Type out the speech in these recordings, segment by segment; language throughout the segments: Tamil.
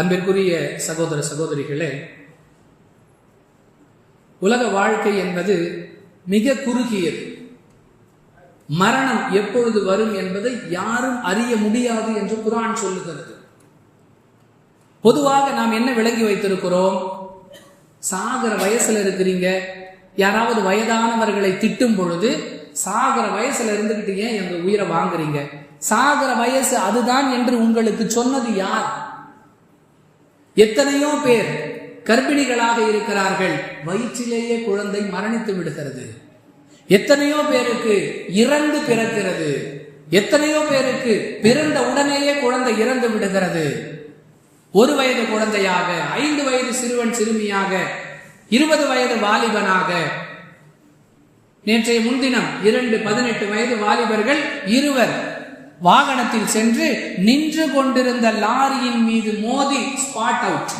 அன்பிற்குரிய சகோதர சகோதரிகளே உலக வாழ்க்கை என்பது மிக குறுகியது. மரணம் எப்பொழுது வரும் என்பதை யாரும் அறிய முடியாது என்று குரான் சொல்லுகிறது. பொதுவாக நாம் என்ன விளங்கி வைத்திருக்கிறோம்? சாகர வயசுல இருக்கிறீங்க. யாராவது வயதானவர்களை திட்டும் பொழுது சாகர வயசுல இருந்துகிட்டு ஏன் எங்க உயிரை வாங்குறீங்க? சாகர வயசு அதுதான் என்று உங்களுக்கு சொன்னது யார்? எத்தனையோ பேர் கர்ப்பிணிகளாக இருக்கிறார்கள். வயிற்றிலேயே குழந்தை மரணித்து விடுகிறது. எத்தனையோ பேருக்கு இறந்து பிறக்கிறது. எத்தனையோ பேருக்கு பிறந்த உடனேயே குழந்தை இறந்து விடுகிறது. ஒரு வயது குழந்தையாக ஐந்து வயது சிறுவன் சிறுமியாக இருபது வயது வாலிபனாக. நேற்றைய முன்தினம் இரண்டு பதினெட்டு வயது வாலிபர்கள் இருவர் வாகனத்தில் சென்று நின்று கொண்டிருந்த லாரியின் மீது மோதி ஸ்பாட் அவுட்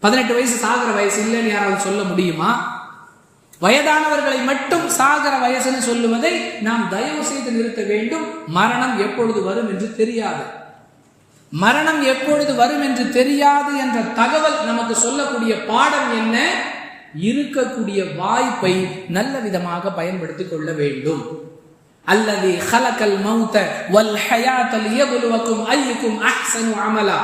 பதினெட்டு வயசு சாகர வயசு இல்லைன்னு யாராவது சொல்ல முடியுமா? வயதானவர்களை மட்டும் சாகர வயசுன்னு சொல்லுவதை நாம் தயவு செய்து நிறுத்த வேண்டும். மரணம் எப்பொழுது வரும் என்று தெரியாது. மரணம் எப்பொழுது வரும் என்று தெரியாது என்ற தகவல் நமக்கு சொல்லக்கூடிய பாடம் என்ன? இருக்கக்கூடிய வாய்ப்பை நல்ல விதமாக பயன்படுத்திக் கொள்ள வேண்டும். அல்லது ஹலக்கல் மௌத்த வல் ஹயாத்தல் யபுலுவக்கும் ஐயுக்கும் அஹ்சனு அமலா.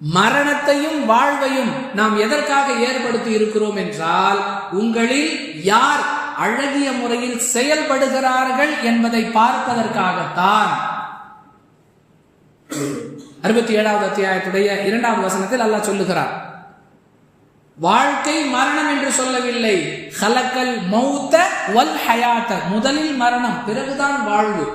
மரணத்தையும் வாழ்வையும் நாம் எதற்காக ஏற்படுத்தி இருக்கிறோம் என்றால் உங்களில் யார் அழகிய முறையில் செயல்படுகிறார்கள் என்பதை பார்ப்பதற்காகத்தான். அறுபத்தி ஏழாவது அத்தியாயத்துடைய இரண்டாவது வசனத்தில் அல்லாஹ் சொல்லுகிறார் வாழ்க்கை மரணம் என்று சொல்லவில்லை. ஹலக்கல் மௌத்த வல் ஹயாத்த. முதலில் மரணம் பிறகுதான் வாழ்வு.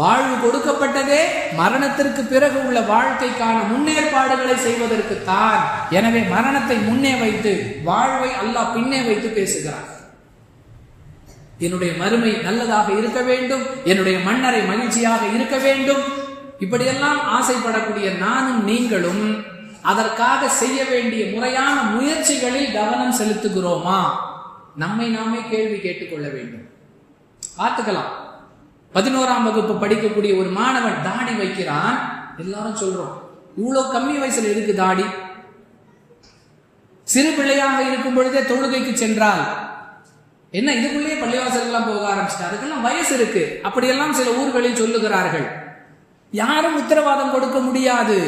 வாழ்வு கொடுக்கப்பட்டதே மரணத்திற்கு பிறகு உள்ள வாழ்க்கைக்கான முன்னேற்பாடுகளை செய்வதற்கு தான் எனவே மரணத்தை முன்னே வைத்து வாழ்வை அல்லாஹ் பின்னே வைத்து பேசுகிறார். என்னுடைய மறுமை நல்லதாக இருக்க வேண்டும். என்னுடைய மன்னரை மகிழ்ச்சியாக இருக்க வேண்டும். இப்படியெல்லாம் ஆசைப்படக்கூடிய நானும் நீங்களும் அதற்காக செய்ய வேண்டிய முறையான முயற்சிகளில் கவனம் செலுத்துகிறோமா? நம்மை நாமே கேள்வி கேட்டுக்கொள்ள வேண்டும். பார்த்துக்கலாம். பதினோராம் வகுப்பு படிக்கக்கூடிய ஒரு மாணவன் தாடி வைக்கிறான். எல்லாரும் சொல்றோம் இவ்வளவு கம்மி வயசுல இருக்கு தாடி? சிறு பிள்ளையாக இருக்கும் பொழுதே தொழுகைக்கு சென்றால் என்ன இதுக்குள்ளேயே பள்ளிவாசல்கள்லாம் போக ஆரம்பிச்சிட்டா அதுக்கெல்லாம் வயசு இருக்கு. அப்படியெல்லாம் சில ஊர்களில் சொல்லுகிறார்கள். யாரும் உத்தரவாதம் கொடுக்க முடியாது.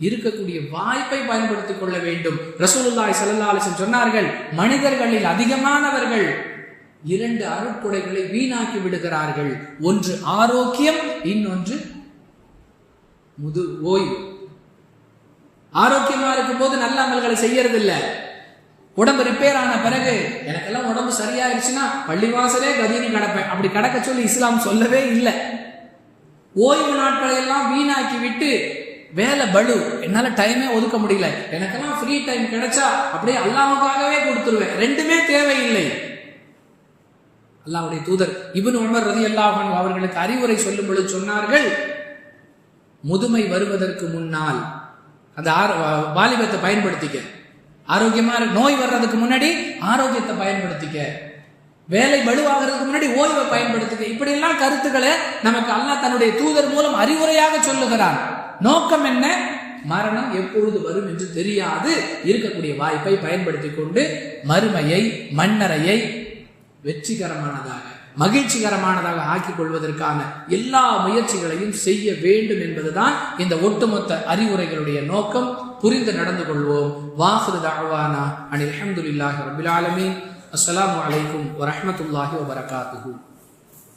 இருக்கக்கூடிய வாய்ப்பை பயன்படுத்திக் கொள்ள வேண்டும். ரசூலுல்லாய் சல்லல்லாஹு சொன்னார்கள் மனிதர்களில் அதிகமானவர்கள் இரண்டு அருட்கொடைகளை வீணாக்கி விடுகிறார்கள். ஒன்று ஆரோக்கியம் இன்னொன்று முது ஓய்வு. ஆரோக்கியமா இருக்கும் போது நல்ல அமல்களை செய்யறது இல்ல உடம்பு ரிப்பேர் ஆன பிறகு எனக்கெல்லாம் உடம்பு சரியாயிருச்சுன்னா பள்ளிவாசலே கதின்னு கிடப்பேன். அப்படி கிடக்க சொல்லி இஸ்லாம் சொல்லவே இல்லை. ஓய்வு நாட்களை எல்லாம் வீணாக்கி விட்டு வேலை பலு என்னால டைமே ஒதுக்க முடியல. எனக்கெல்லாம் ஃப்ரீ டைம் கிடைச்சா அப்படியே அல்லாவுக்காகவே கொடுத்துருவேன். ரெண்டுமே தேவையில்லை. அல்லாவுடைய தூதர் இபின் உமர் ரதி அல்லாஹன் அவர்களுக்கு அறிவுரை சொல்லும் பொழுது சொன்னார்கள் முதுமை வருவதற்கு முன்னால் அந்த வாலிபத்தை பயன்படுத்திக்க. ஆரோக்கியமா நோய் வர்றதுக்கு முன்னாடி ஆரோக்கியத்தை பயன்படுத்திக்க. வேலை வலுவாகிறதுக்கு முன்னாடி ஓய்வை பயன்படுத்துக இப்படி எல்லாம் கருத்துக்களை நமக்கு அல்லாஹ் தன்னுடைய தூதர் மூலம் அறிவுரையாக சொல்லுகிறான். நோக்கம் என்ன? மரணம் எப்பொழுது வரும் என்று தெரியாது. இருக்கக்கூடிய வாய்ப்பை பயன்படுத்தி கொண்டு மறுமையை மன்னரையை வெற்றிகரமானதாக மகிழ்ச்சிகரமானதாக ஆக்கிக் கொள்வதற்கான எல்லா முயற்சிகளையும் செய்ய வேண்டும் என்பதுதான் இந்த ஒட்டுமொத்த அறிவுரைகளுடைய நோக்கம். புரிந்து நடந்து கொள்வோம். வாஹிரு தாழ்வானா அனில் அஹமதுல்லாஹி ரபில் ஆலமீன். அஸ்ஸலாமு அலைக்கும் வரமத்துல்லாஹி வபரகாத்துஹூ.